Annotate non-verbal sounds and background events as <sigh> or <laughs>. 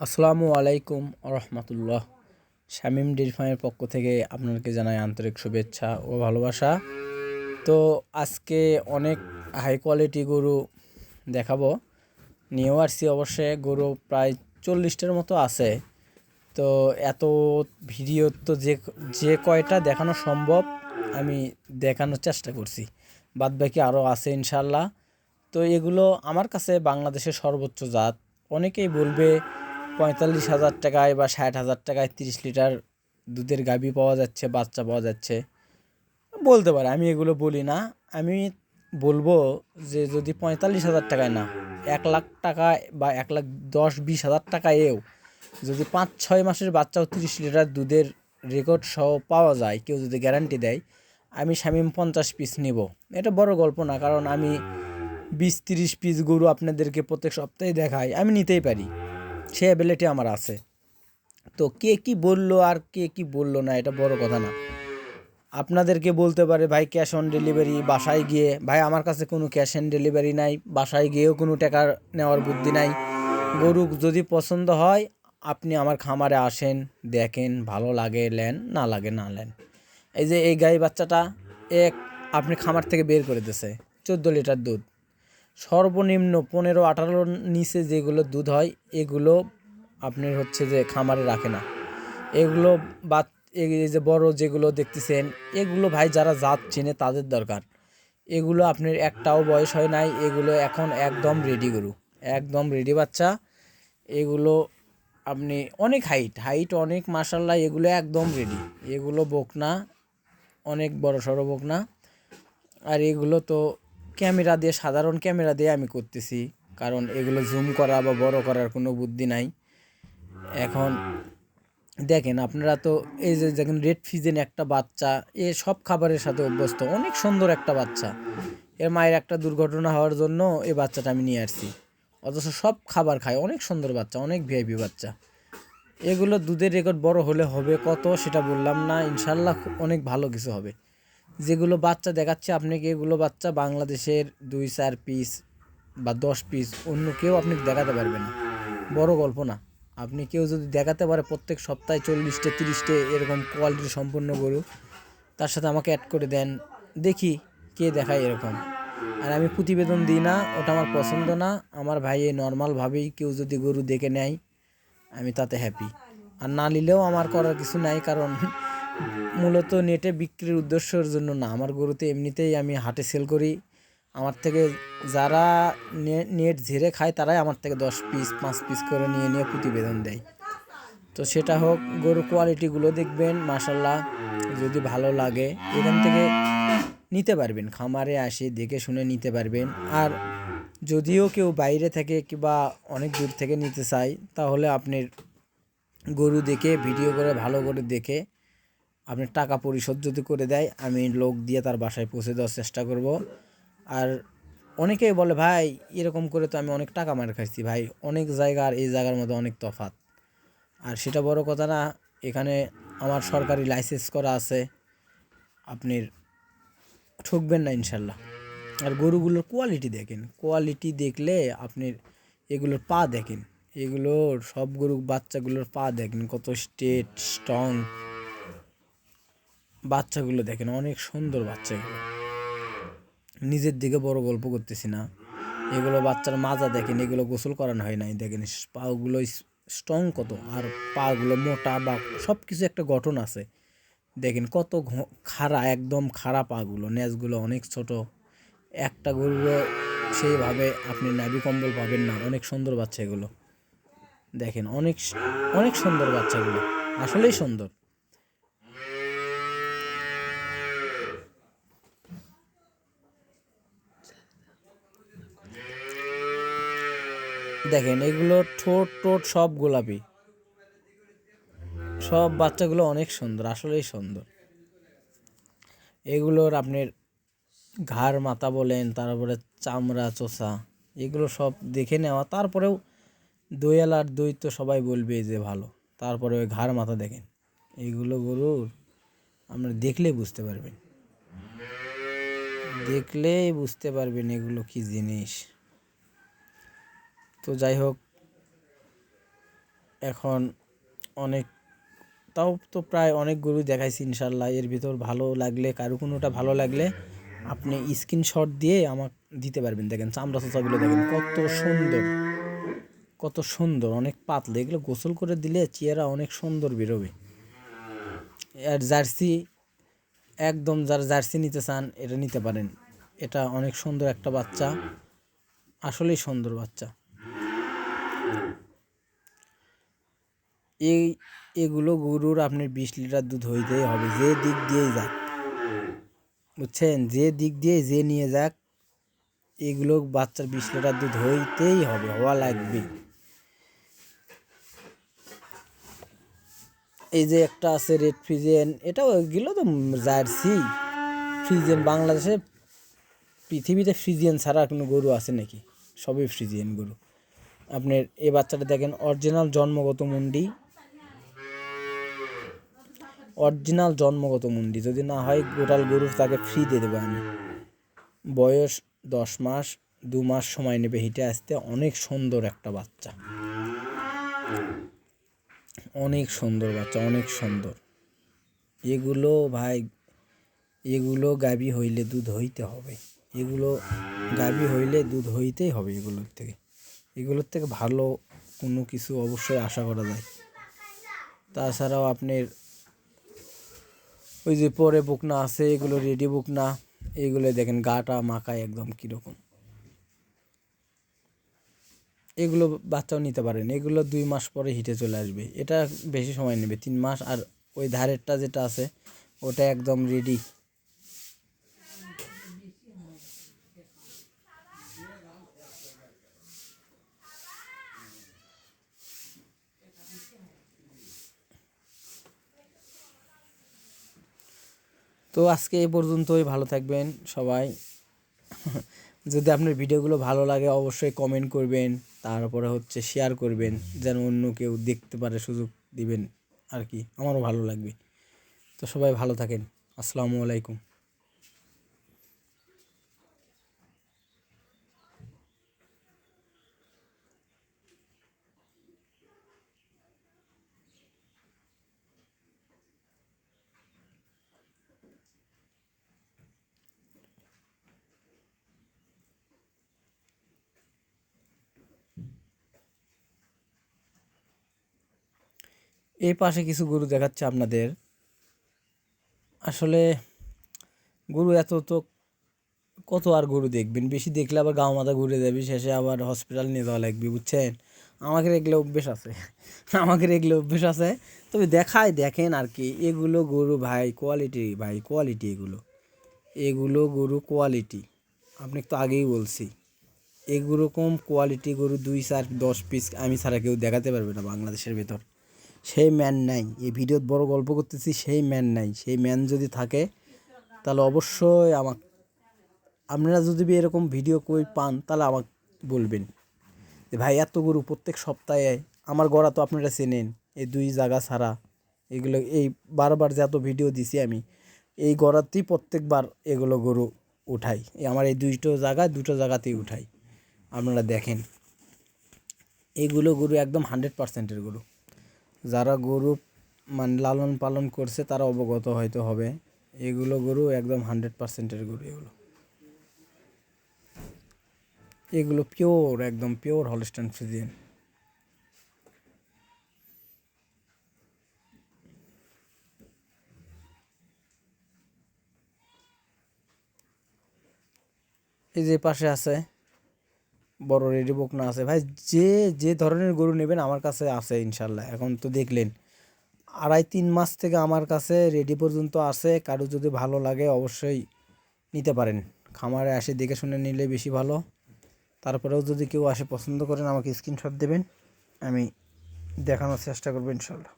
আসসালামু আলাইকুম রহমতুল্লাহ শামিম ডিরফানের পক্ষ থেকে আপনাকে জানাই আন্তরিক শুভেচ্ছা ও ভালোবাসা। তো আজকে অনেক হাই কোয়ালিটি গরু দেখাবো। নিয়েও আসছি অবশ্যই গরু প্রায় চল্লিশটার মতো আছে। তো এত ভিডিও তো যে যে কয়টা দেখানো সম্ভব আমি দেখানোর চেষ্টা করছি। বাদ বাকি আরও আছে ইনশাল্লাহ তো এগুলো আমার কাছে বাংলাদেশের সর্বোচ্চ জাত। অনেকেই বলবে পঁয়তাল্লিশ হাজার টাকায় বা ষাট হাজার টাকায় তিরিশ লিটার দুধের গাভী পাওয়া যাচ্ছে, বাচ্চা পাওয়া যাচ্ছে। বলতে পারে, আমি এগুলো বলি না। আমি বলব যে যদি পঁয়তাল্লিশ হাজার টাকায় না, এক লাখ টাকায় বা এক লাখ দশ, বিশ হাজার টাকায়ও যদি পাঁচ, ছয় মাসের বাচ্চাও তিরিশ লিটার দুধের রেকর্ড সহ পাওয়া যায়, কেউ যদি গ্যারান্টি দেয়, আমি শামিম পঞ্চাশ পিস নিব। এটা বড় গল্প না, কারণ আমি বিশ, তিরিশ পিস গরু আপনাদেরকে প্রত্যেক সপ্তাহে দেখাই, আমি নিতেই পারি। সে অ্যাবিলিটি আমার আছে। তো কে কি বলল আর কে কি বলল না, এটা বড় কথা না। আপনাদেরকে বলতে পারে, ভাই ক্যাশ অন ডেলিভারি বাসায় গিয়ে, ভাই, আমার কাছে কোনো ক্যাশ অন ডেলিভারি নাই, বাসায় গিয়েও কোনো টাকা নেওয়ার বুদ্ধি নাই। গরু যদি পছন্দ হয়, আপনি আমার খামারে আসেন, দেখেন, ভালো লাগে, নেন, না লাগে, না লেন এই যে, এই গাই বাচ্চাটা, এক, আপনি খামার থেকে বের করে দিছে, চোদ্দ লিটার দুধ। সর্বনিম্ন পনেরো আঠারোর নিচে যেগুলো দুধ হয়, এগুলো আপনার হচ্ছে যে খামারে রাখে না। এগুলো বা এই যে বড় যেগুলো দেখতেছেন, এগুলো ভাই যারা জাত চেনে তাদের দরকার। এগুলো আপনার একটাও বয়স হয় নাই, এগুলো এখন একদম রেডি গরু, একদম রেডি বাচ্চা। এগুলো আপনি অনেক হাইট হাইট অনেক মাসাল্লাহ এগুলো একদম রেডি এগুলো বকনা, অনেক বড় সড়ো বকনা। আর এগুলো তো ক্যামেরা দিয়ে, সাধারণ ক্যামেরা দিয়ে আমি করতেছি। কারণ এগুলো জুম করা বা বড় করার কোনো বুদ্ধি নাই। এখন দেখেন, আপনারা তো এই যে দেখেন রেড ফিজেন একটা বাচ্চা, এ সব খাবারের সাথে অভ্যস্ত, অনেক সুন্দর একটা বাচ্চা। এর মায়ের একটা দুর্ঘটনা হওয়ার জন্য এই বাচ্চাটা আমি নিয়ে আসছি। অথচ সব খাবার খায়, অনেক সুন্দর বাচ্চা, অনেক ভিআইপি বাচ্চা। এগুলো দুধের রেকর্ড বড় হলে হবে কত, সেটা বললাম না, ইনশাল্লাহ অনেক ভালো কিছু হবে। যেগুলো বাচ্চা দেখাচ্ছে আপনাকে এগুলো বাচ্চা বাংলাদেশের দুই, চার পিস বা দশ পিস অন্য কেউ আপনি দেখাতে পারবে না। বড় গল্প না। আপনি কেউ যদি দেখাতে পারে প্রত্যেক সপ্তাহে চল্লিশটা, তিরিশটে এরকম কোয়ালিটি সম্পন্ন গরু, তার সাথে আমাকে অ্যাড করে দেন। দেখি কে দেখায় এরকম। আর আমি প্রতিবেদন দিই না, ওটা আমার পছন্দ না। আমার ভাই এই নর্মালভাবেই কেউ যদি গরু দেখে নেয়, আমি তাতে হ্যাপি আর না নিলেও আমার করার কিছু নাই, কারণ মূলত নেটে বিক্রির উদ্দেশ্যের জন্য না। আমার গরুতে এমনিতেই আমি হাটে সেল করি। আমার থেকে যারা নেট ঝেড়ে খায়, তারাই আমার থেকে দশ পিস পাঁচ পিস করে নিয়ে নিয়ে প্রতিবেদন দেয়। তো সেটা হোক, গরুর কোয়ালিটিগুলো দেখবেন মাসাল্লাহ যদি ভালো লাগে, এখান থেকে নিতে পারবেন। খামারে আসে, দেখে শুনে নিতে পারবেন। আর যদিও কেউ বাইরে থেকে কিংবা অনেক দূর থেকে নিতে চায়, তাহলে আপনার গরু দেখে ভিডিও করে, ভালো করে দেখে আপনি টাকা পরিশোধ যদি করে দেয়, আমি লোক দিয়ে তার বাসায় পৌঁছে দেওয়ার চেষ্টা করব। আর অনেকেই বলে, ভাই, এরকম করে তো আমি অনেক টাকা মার খাইছি, ভাই। অনেক জায়গা আর এই জায়গার মধ্যে অনেক তফাত আর সেটা বড় কথা না, এখানে আমার সরকারি লাইসেন্স করা আছে। আপনার ঠকবেন না ইনশাল্লাহ। আর গরুগুলোর কোয়ালিটি দেখেন। কোয়ালিটি দেখলে আপনি এগুলোর পা দেখেন। এগুলোর সব গরু বাচ্চাগুলোর পা দেখেন, কত স্টেট স্ট্রং বাচ্চাগুলো দেখেন, অনেক সুন্দর বাচ্চাগুলো। নিজের দিকে বড় গল্প করতেছি না। এগুলো বাচ্চার মাজা দেখেন, এগুলো গোসল করানো হয় নাই। দেখেন পাগুলো স্ট্রং কত, আর পাগুলো মোটা বা সব কিছু একটা গঠন আছে। দেখেন, কত খাড়া, একদম খাড়া পাগুলো ন্যাচগুলো অনেক ছোট। একটা গরুরও সেইভাবে আপনি নাবি কম্বল পাবেন না, অনেক সুন্দর বাচ্চা এগুলো দেখেন, অনেক অনেক সুন্দর বাচ্চাগুলো, আসলেই সুন্দর। দেখেন, এগুলো ঠোঁট টোট সব গোলাপি। সব বাচ্চাগুলো অনেক সুন্দর, আসলেই সুন্দর। এগুলোর আপনার ঘাড় মাথা বলেন, তারপরে চামড়া, চোষা, এগুলো সব দেখে নেওয়া। তারপরেও দইয়াল আর দই তো সবাই বলবে যে ভালো। তারপরে ওই ঘাড় মাথা দেখেন এইগুলো গরুর আপনার দেখলে বুঝতে পারবেন। দেখলেই বুঝতে পারবেন এগুলো কি জিনিস। তো যাই হোক, এখন অনেক, তাও তো প্রায় অনেক গরু দেখাইছি ইনশাল্লাহ এর ভিতর ভালো লাগলে, কারও কোনোটা ভালো লাগলে আপনি স্ক্রিনশট দিয়ে আমাকে দিতে পারবেন। দেখেন চামড়া চাচাগুলো দেখেন কত সুন্দর কত সুন্দর, অনেক পাতলা। এগুলো গোসল করে দিলে চেহারা অনেক সুন্দর বেরোবে। আর জার্সি, একদম যারা জার্সি নিতে চান এটা নিতে পারেন। এটা অনেক সুন্দর একটা বাচ্চা, আসলেই সুন্দর বাচ্চা। এই এগুলো গরুর আপনার বিশ লিটার দুধ হইতেই হবে, যে দিক দিয়েই যাক। বুঝছেন? যে দিক দিয়ে যে নিয়ে যাক, এগুলো বাচ্চার বিশ লিটার দুধ হইতেই হবে, হওয়া লাগবে। এই যে একটা আছে রেড ফ্রিজেন এটাও এগুলো তো জার্সি। ফ্রিজেন বাংলাদেশে পৃথিবীতে ফ্রিজিয়ান ছাড়া কোনো গরু আছে নাকি? সবই ফ্রিজিয়ান গরু। আপনার এই বাচ্চাটা দেখেন, অরিজিনাল জন্মগত মুন্ডি। অরিজিনাল জন্মগত মুন্ডি, যদি না হয় গোটাল গরু তাকে ফ্রি দিয়ে দেবো আমি। বয়স দশ মাস, দু মাস সময় নেবে হিটে আসতে। অনেক সুন্দর একটা বাচ্চা। অনেক সুন্দর বাচ্চা, অনেক সুন্দর। এগুলো ভাই, এগুলো গাবি হইলে দুধ হইতে হবে। এগুলো গাবি হইলে দুধ হইতেই হবে এগুলোর থেকে। এগুলোর থেকে ভালো কোনো কিছু অবশ্যই আশা করা যায়। তাছাড়াও আপনার ওই যে পরে বুকনা আছে, এগুলো রেডি বুকনা এইগুলো দেখেন গাটা মাখায় একদম কীরকম। এগুলো বাচ্চাও নিতে পারেন, এগুলো দুই মাস পরে হিটে চলে আসবে। এটা বেশি সময় নেবে, তিন মাস, আর ওই ধারেরটা যেটা আছে, ওটা একদম রেডি তো আজকে এ পর্যন্তই, ভালো থাকবেন সবাই। <laughs> যদি আপনার ভিডিওগুলো ভালো লাগে, অবশ্যই কমেন্ট করবেন, তারপরে হচ্ছে শেয়ার করবেন, যেন অন্য কেউ দেখতে পারে, সুযোগ দিবেন আর কি। আমারও ভালো লাগবে। তো সবাই ভালো থাকেন। আসসালামু আলাইকুম। এই পাশে কিছু গরু দেখাচ্ছে আপনাদের। আসলে গরু এত তো কত আর গরু দেখবেন? বেশি দেখলে আবার গাঁও মাথা ঘুরে যাবে, শেষে আবার হসপিটাল নিয়ে যাওয়া লাগবে, বুঝছেন? আমাকে এগুলো অভ্যেস আছে। <laughs> আমাকে এগুলো অভ্যেস আছে। তবে দেখায়, দেখেন আর কি, এগুলো গরু ভাই কোয়ালিটি ভাই কোয়ালিটি এগুলো। এগুলো গরু কোয়ালিটি আপনি তো আগেই বলছি এগুরকম কোয়ালিটি গরু দুই চার দশ পিস আমি ছাড়া কেউ দেখাতে পারবে না বাংলাদেশের ভেতর। সেই ম্যান নাই। এই ভিডিওত বড় গল্প করতেছি, সেই ম্যান নাই। সেই ম্যান যদি থাকে, তাহলে অবশ্যই আমাক আপনারা যদি এরকম ভিডিও কই পান, তাহলে আমাকে বলবেন। যে ভাই, এত গরু প্রত্যেক সপ্তাহে আমার গড়া তো আপনারা চেনেন, এই দুই জায়গা ছাড়া। এগুলো, এই বারবার যে এত ভিডিও দিছি আমি, এই গড়াতেই প্রত্যেকবার এগুলো গরু উঠাই। আমার এই দুইটো জায়গায় দুটো জায়গাতেই উঠাই। আপনারা দেখেন। এগুলো গরু একদম হান্ড্রেড পার্সেন্টের গরু। যারা গরু মানে লালন পালন করছে, তারা অবগত হয়তো হবে। এগুলো গরু একদম হান্ড্রেড পার্সেন্টের গরু এগুলো। এগুলো পিওর একদম পিওর হলস্টান ফ্রিজিয়ান এই যে পাশে আছে বড় রেডি বুক না আছে। ভাই, যে যে ধরনের গরু নেবেন আমার কাছে আছে ইনশাল্লাহ, এখন তো দেখলেন। আড়াই তিন মাস থেকে আমার কাছে রেডি পর্যন্ত আছে, কারও যদি ভালো লাগে অবশ্যই নিতে পারেন। খামারে আসে দেখে শুনে নিলে বেশি ভালো। তারপরেও যদি কেউ আসে পছন্দ করেন, আমাকে স্ক্রিনশট দেবেন, আমি দেখানোর চেষ্টা করব ইনশাল্লাহ।